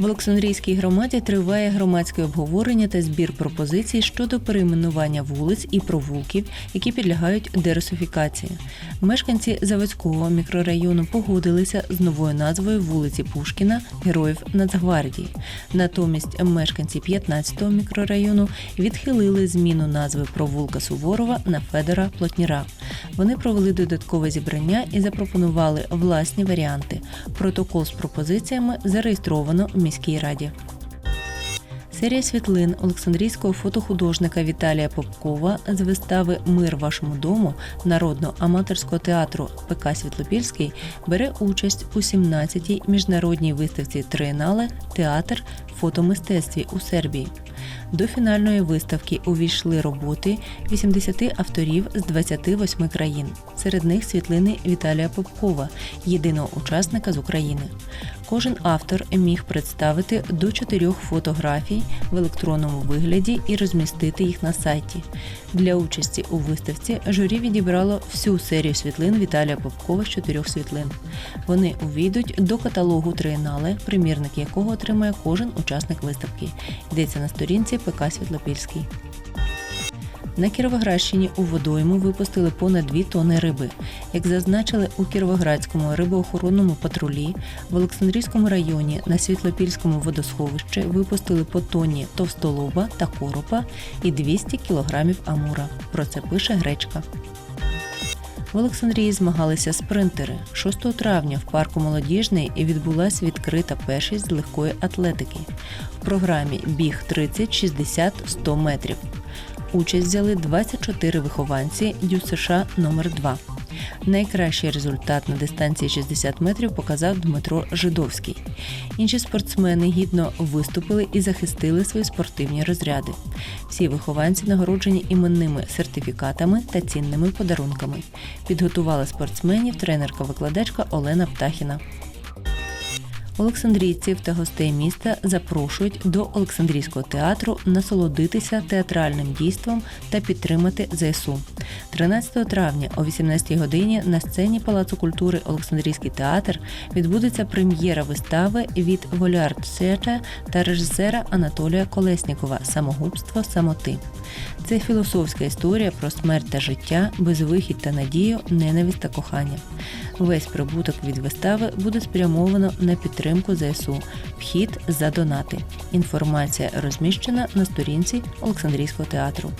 Олександрійській громаді триває громадське обговорення та збір пропозицій щодо перейменування вулиць і провулків, які підлягають дерусифікації. Мешканці заводського мікрорайону погодилися з новою назвою вулиці Пушкіна Героїв Нацгвардії. Натомість мешканці 15-го мікрорайону відхилили зміну назви провулка Суворова на Федора Плотніра. Вони провели додаткове зібрання і запропонували власні варіанти. Протокол з пропозиціями зареєстровано в міській раді. Серія світлин Олександрійського фотохудожника Віталія Попкова з вистави Мир вашому дому народного аматорського театру ПК Світлопільський бере участь у 17-й міжнародній виставці Триєнале Театр фотомистецтві у Сербії. До фінальної виставки увійшли роботи 80 авторів з 28 країн. Серед них світлини Віталія Попкова, єдиного учасника з України. Кожен автор міг представити до чотирьох фотографій в електронному вигляді і розмістити їх на сайті. Для участі у виставці журі відібрало всю серію світлин Віталія Попкова з чотирьох світлин. Вони увійдуть до каталогу Триєнале, примірник якого отримає кожен учасник виставки. Йдеться на сторінці ПК Світлопільський. На Кіровоградщині у водойму випустили понад 2 тони риби. Як зазначили у Кіровоградському рибоохоронному патрулі, в Олександрійському районі на Світлопільському водосховищі випустили по тонні товстолоба та коропа і 200 кілограмів амура. Про це пише гречка. В Олександрії змагалися спринтери. 6 травня в парку Молодіжний відбулася відкрита першість легкої атлетики. В програмі біг 30, 60, 100 метрів. Участь взяли 24 вихованці ЮСШ номер 2 Найкращий результат на дистанції 60 метрів показав Дмитро Жидовський. Інші спортсмени гідно виступили і захистили свої спортивні розряди. Всі вихованці нагороджені іменними сертифікатами та цінними подарунками. Підготувала спортсменів тренерка-викладачка Олена Птахіна. Олександрійців та гостей міста запрошують до Олександрійського театру насолодитися театральним дійством та підтримати ЗСУ. 13 травня о 18-й годині на сцені Палацу культури Олександрійський театр відбудеться прем'єра вистави від Волярд Сета та режисера Анатолія Колеснікова Самогубство самоти. Це філософська історія про смерть та життя, безвихідь та надію, ненависть та кохання. Весь прибуток від вистави буде спрямовано на підтримку ЗСУ. Вхід за донати. Інформація розміщена на сторінці Олександрійського театру.